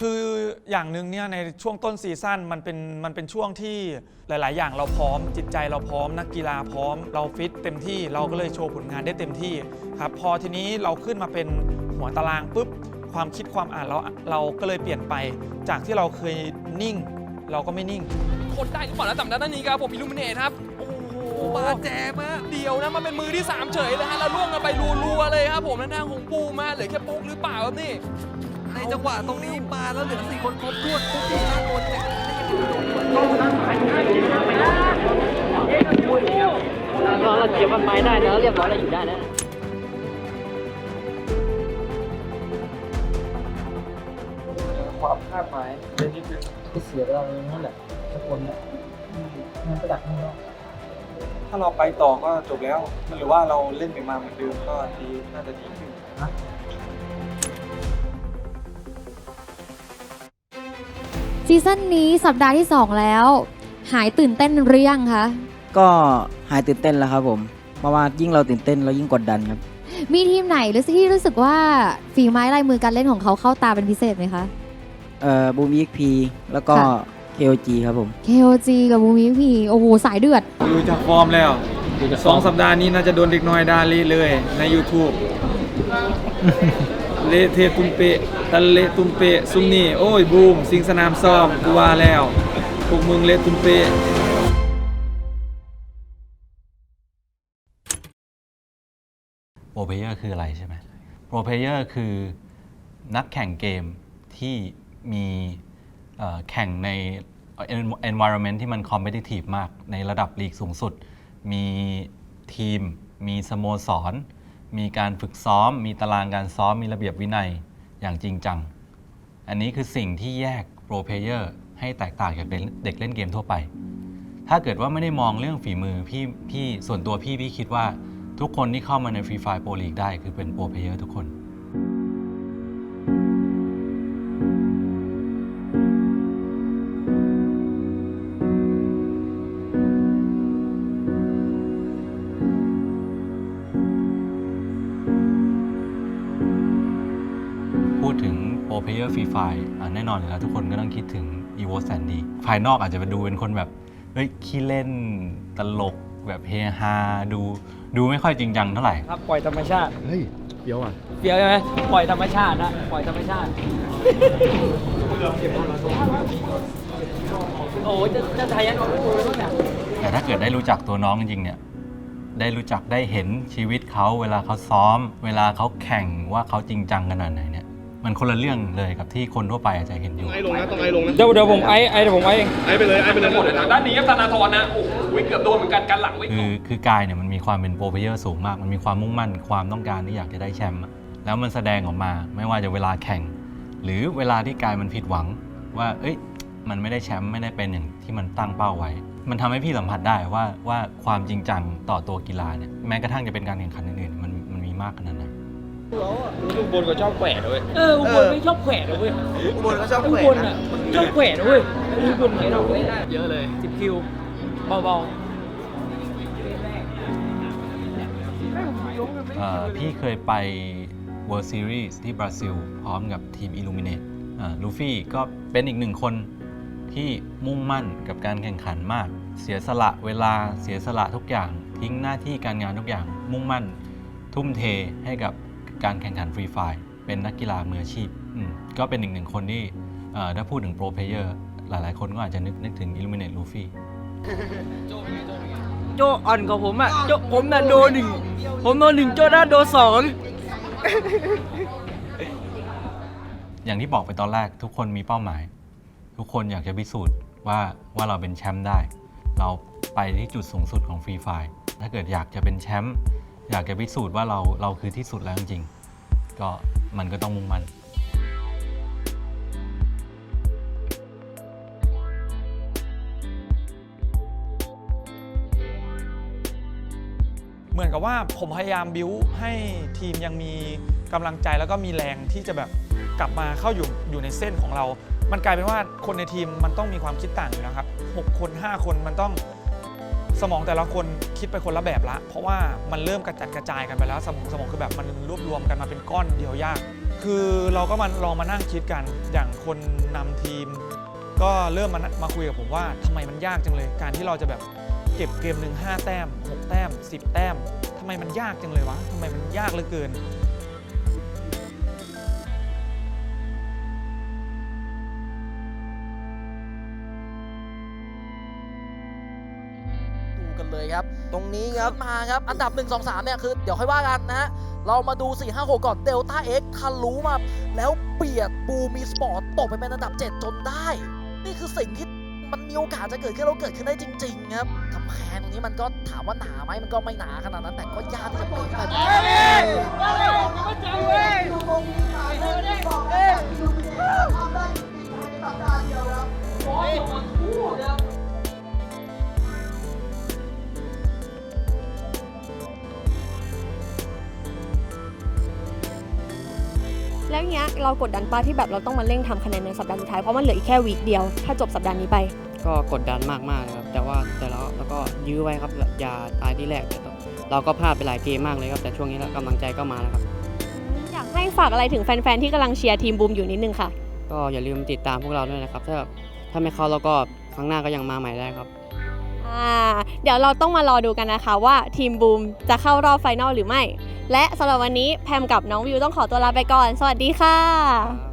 คืออย่างหนึ่งเนี่ยในช่วงต้นซีซั่นมันเป็นมันเป็นช่วงที่หลาย ๆ อย่างเราพร้อม จิตใจเราพร้อม นักกีฬาพร้อม เราฟิตเต็มที่เราก็เลยโชว์ผลงานได้เต็มที่ครับพอทีนี้เราขึ้นมาเป็นหัวตารางปุ๊บความคิดความอ่านเราเราก็เลยเปลี่ยนไป จากที่เราเคยนิ่ง เราก็ไม่นิ่งคนได้หรือเปล่าแล้วจำด้านนี้ครับผมอิลูมิเนตครับโอ้โหมาแจมฮะเดียวนะมันเป็นมือที่ 3 เฉยเลยฮะแล้วล่วงกันไปรัวๆเลยครับผมนั่นทางของปูมาเหลือแค่โป๊กหรือเปล่าครับนี่ใน จังหวะตรงนี้มาแล้วเหลือสี่คนครบถ้วนปุ๊บที่น่าโดนแจกได้ยังไงโดนเราเราเก็บมันไม้ได้นะเรียบร้อยเราอยู่ได้นะความคาดหมายเลยนิดนึงก็เสียเราเองนั่นแหละทุกคนเนี่ยมันไปดักข้างนอกถ้าเราไปต่อก็จบแล้วหรือว่าเราเล่นไปมาเหมือนเดิมก็ดีน่าจะดีขึ้นนะ ซีซั่นนี้สัปดาห์ที่ 2 แล้ว หายตื่นเต้นหรือยังคะก็หายตื่นเต้นแล้วครับผมเพราะว่ายิ่งเราตื่นเต้นเรายิ่งกดดันครับมีทีมไหนหรือที่รู้สึกว่าฝีไม้ลายมือการเล่นของเขาเข้าตาเป็นพิเศษไหมคะ เอ่อบูมยิกพีแล้วก็ ค่ะ KOG ครับผม KOG กับบูมิพีโอ้โหสายเดือด ดูจากฟอร์มแล้วสองสัปดาห์นี้น่าจะโดนเด็กน้อยด่าเละเลยใน YouTube เละเทะตุ้มเปะตะเละตุ้มเปะซุมนี่โอ้ยบูม สิงสนามซ้อมกูว่าแล้วพวกมึงเละตุ้มเปะโปรเพเยอร์คืออะไรใช่ไหมโปรเพเยอร์คือนักแข่งเกมที่มีเอ่อแข่งใน environment ที่มัน competitive มากในระดับลีกสูงสุด มีทีม มีสโมสร มีการฝึกซ้อม มีตารางการซ้อม มีระเบียบวินัยอย่างจริงจัง อันนี้คือสิ่งที่แยกโปรเพเยอร์ให้แตกต่างจากเด็กเล่นเกมทั่วไป ถ้าเกิดว่าไม่ได้มองเรื่องฝีมือพี่พี่ส่วนตัวพี่พี่คิดว่าทุกคนที่เข้ามาในฟรีไฟโปรลีกได้คือเป็นโปรเพเยอร์ทุกคน โปรเพลเยอร์ฟรีไฟแน่นอนอยู่แล้วทุกคนก็ต้องคิดถึง e v o s a n d y ภายนอกอาจจะไปดูเป็นคนแบบ เฮ้ยขี้เล่นตลกแบบเฮฮาดูดูไม่ค่อยจริงจังเท่าไหร่ ครับปล่อยธรรมชาติเฮ้ยเฟี้ยวอะเฟี้ยวใช่ไหมปล่อยธรรมชาตินะปล่อยธรรมชาติโอ้จะจะทายันออกไปดูแล้วเนี่ยแต่ถ้าเกิดได้รู้จักตัวน้องจริงๆเนี่ยได้รู้จักได้เห็นชีวิตเขาเวลาเขาซ้อม เวลาเขาแข่งว่าเขาจริงจังขนาดไหนเนี่ย มันคนละเรื่องเลยกับที่คนทั่วไปอาจจะเห็นอยู่ไอ้ลงนะต้องไอ้ลงนะเดี๋ยวเดี๋ยวผมไอ้ไอ้เดี๋ยวผมไอ้เอง ไอ้ไปเลยไอ้ไปเลยหมดเลยนะด้านนี้ครับธนาธรนะโอ้โหเกือบโดนเหมือนกันกันหลังไว้คืก่ออนคือกายเนี่ยมันมีความเป็นโปรเพลเยอร์สูงมาก มันมีความมุ่งมั่นความต้องการที่อยากจะได้แชมป์อะแล้วมันแสดงออกมาไม่ว่าจะเวลาแข่ง หรือเวลาที่กายมันผิดหวัง ว่า เอ้ย มันไม่ได้แชมป์ไม่ได้เป็นอย่างที่มันตั้งเป้าไว้ มันทำให้พี่สัมผัสได้ว่าว่าความจริงจังต่อตัวกีฬาเนี่ยแม้กระทั่งจะเป็นการแข่งขันอื่นๆมันมันมีมากขนาดไหน ลูกบนก็ชอบแกว่ด้วยเอออุบลไม่ชอบแขวนนะเว้ยอุบลก็ชอบอุแขวบลนอะนะชอบแขวนนะเว้ยอุบลไหนเราเล่นได้เยอะเลยสิบคิวเบาเอ่อพี่เคยไป World Series ที่บราซิล พร้อมกับทีม Illuminate ลูฟี่ก็เป็นอีกหนึ่งคนที่มุ่งมั่นกับการแข่งขันมาก เสียสละเวลาเสียสละทุกอย่าง ทิ้งหน้าที่การงานทุกอย่างมุ่งมั่น ทุ่มเทให้กับ การแข่งขันฟรีไฟเป็นนักกีฬามืออาชีพอืมก็เป็นอีกหนึ่งคนที่เอ่อถ้าพูดถึงโปรเพลเยอร์หลายๆ คนก็อาจจะนึกนึกถึง Illuminate Luffy ๆโจอ่อนกว่าผมอะโจผมน่ะโดนหนึ่งผมโดนหนึ่งโจน่าโดนสองอย่างที่บอกไปตอนแรกทุกคนมีเป้าหมาย ทุกคนอยากจะพิสูจน์ว่าว่าเราเป็นแชมป์ได้ เราไปที่จุดสูงสุดของฟรีไฟถ้าเกิดอยากจะเป็นแชมป์ อยากจะพิสูจน์ว่าเราเราคือที่สุดแล้วจริงๆก็มันก็ต้องมุ่งมั่นเหมือนกับว่าผมพยายามบิ้วให้ทีมยังมีกำลังใจแล้วก็มีแรงที่จะแบบกลับมาเข้าอยู่อยู่ในเส้นของเรา มันกลายเป็นว่าคนในทีมมันต้องมีความคิดต่างอยู่แล้วครับ 6 คน 5 คนมันต้อง สมองแต่ละคนคิดไปคนละแบบละ เพราะว่ามันเริ่มกระจัดกระจายกันไปแล้ว สมองสมองคือแบบมันรวบรวมกันมาเป็นก้อนเดียวยาก คือเราก็มาลองมานั่งคิดกันอย่างคนนำทีม ก็เริ่มมามาคุยกับผมว่าทำไมมันยากจังเลย การที่เราจะแบบเก็บเกมหนึ่ง5แต้ม 6 แต้ม 10 แต้มทำไมมันยากจังเลยวะทำไมมันยากเหลือเกิน เลยครับ ตรงนี้ครับมาครับ อันดับ 1 2 3 เนี่ยคือ เดี๋ยวค่อยว่ากันนะฮะ เรามาดู 4 5 6 ก่อนเดลต้าเอ็กทะลุมา แล้วเบียดบูมีสปอร์ตตกไปเป็นอันดับ 7 จนได้ นี่คือสิ่งที่มันมีโอกาสจะเกิดขึ้นแล้วเกิดขึ้นได้จริง ๆ ครับกำแพงตรงนี้มันก็ถามว่าหนาไหมมันก็ไม่หนาขนาดนั้น แต่ก็ยากที่จะปีนขึ้นไป แล้วเนี้ยเรากดดันป้าที่แบบเราต้องมาเร่งทำคะแนนในสัปดาห์สุดท้ายเพราะมันเหลืออีกแค่วีคเดียว ถ้าจบสัปดาห์นี้ไป ก็กดดันมากๆเลยครับแต่ว่าแต่เราเราก็ยื้อไว้ครับแบบอย่าตายที่แรกแต่ต้องเราก็พลาดไปหลายเกมมากเลยครับแต่ช่วงนี้แล้วกำลังใจก็มาแล้วครับอยากให้ฝากอะไรถึงแฟนๆที่กำลังเชียร์ทีมบูมอยู่นิดนึงค่ะ ก็อย่าลืมติดตามพวกเราด้วยนะครับ ถ้าถ้าไม่เข้าแล้วก็ครั้งหน้าก็ยังมาใหม่ได้ครับอ่าเดี๋ยวเราต้องมารอดูกันนะคะว่าทีมบูมจะเข้ารอบไฟนอลหรือไม่ และสำหรับวันนี้แพมกับน้องวิวต้องขอตัวลาไปก่อน สวัสดีค่ะ